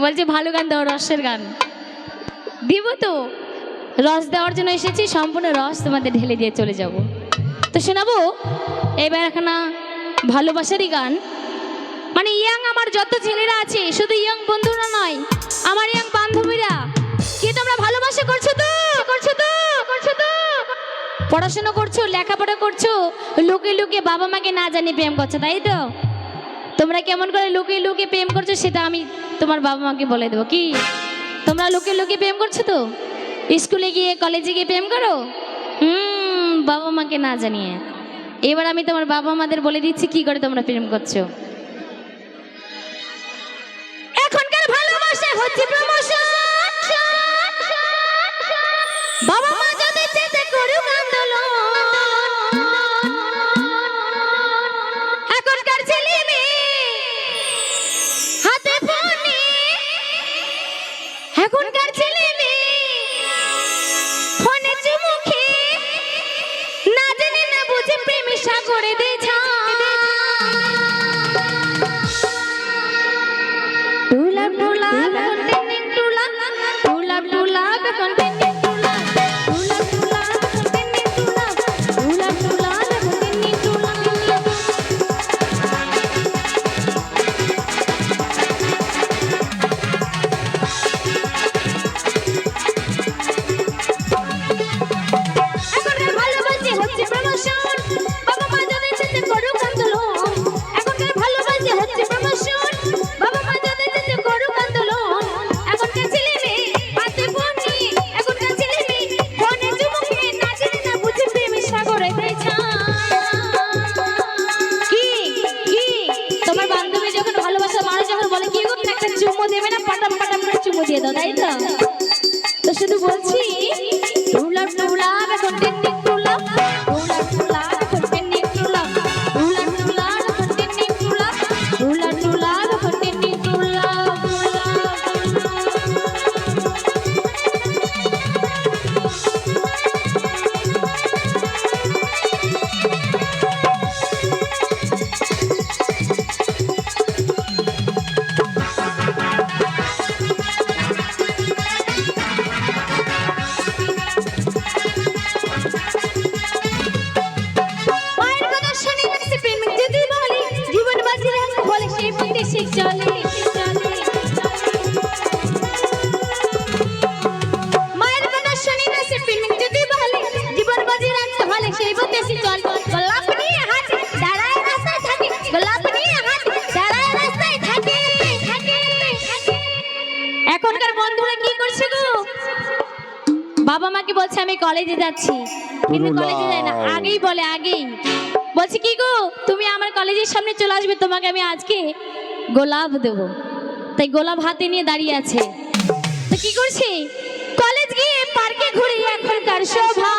বলছে, ভালো গান দাও, রসের গান। দিব তো। রস দেওয়ার জন্য এসেছি, সম্পূর্ণ রস তোমাদের ঢেলে দিয়ে চলে যাব। তো শোনাবো? এবার একখানা ভালোবাসারই গান। মানে ইয়াং আমার যত ছেলেরা আছে, শুধু ইয়াং বন্ধুরা নয়, আমার ইয়াং বান্ধবীরা, কি তোমরা ভালোবাসা করছ তো? করছ তো? করছ তো? পড়াশোনা করছ, লেখাপড়া করছ, লুকিয়ে লুকিয়ে বাবা মাকে না জানি প্রেম করছ, তাই তো? তোমরা কেমন করে লুকিয়ে লুকিয়ে প্রেম করছ, সেটা আমি তোমার বাবা মাকে বলে দেবো। কি? তোমরা লোকে লোকে প্রেম করছ তো? স্কুলে গিয়ে, কলেজে গিয়ে প্রেম করো? হুম, বাবা মাকে না জানিয়ে। এবার আমি তোমার বাবা মাদের বলে দিচ্ছি, কি করে তোমরা প্রেম করছ? প্রেমে সাগরে তাই তো? তো শুধু বলছি রুলার টুলা এখন বাবা মাকে বলছে আমি কলেজে যাচ্ছি। কিন্তু কলেজে যাই না। আগেই বলে আগেই। বলছে কি গো তুমি আমার কলেজের সামনে চলে আসবে তোমাকে আমি আজকে গোলাপ দেব। তাই গোলাপ হাতে নিয়ে দাঁড়িয়ে আছে। তো কি করছি? কলেজ গিয়ে পার্কে ঘুরে এখনকার শোভা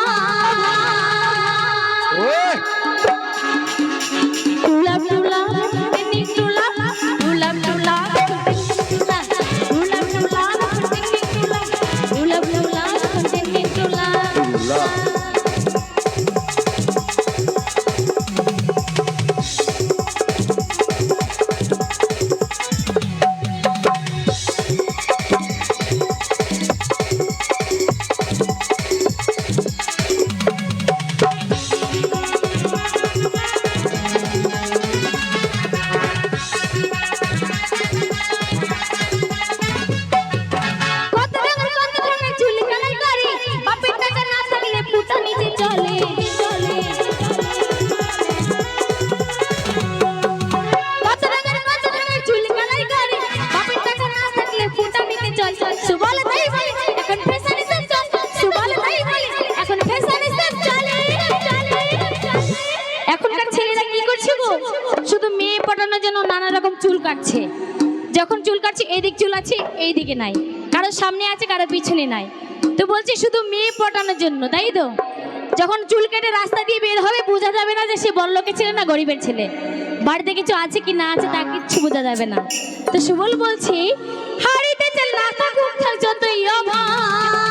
চল সুবল তাই এখন চল। সুবল তাই এখন এখনকার ছেলেরা কি করছে গো? শুধু মেয়ে পটানোর জন্য নানা রকম চুল কাটছে। যখন চুল কাটছে, এদিক চুল আছে এই দিকে নাই। কারও সামনে আছে, কারও পিছনে নাই। তো বলছে শুধু মেয়ে পটানোর জন্য, তাই তো? যখন চুল কেটে রাস্তা দিয়ে বের হবে, বোঝা যাবে না যে সে বড়লোকের ছেলে না গরিবের ছেলে। বাড়িতে কিছু আছে কি না আছে তা কিচ্ছু বোঝা যাবে না। তো সুবল বলছি হাড়িতে চল না থাকুক থাক যতই অভাব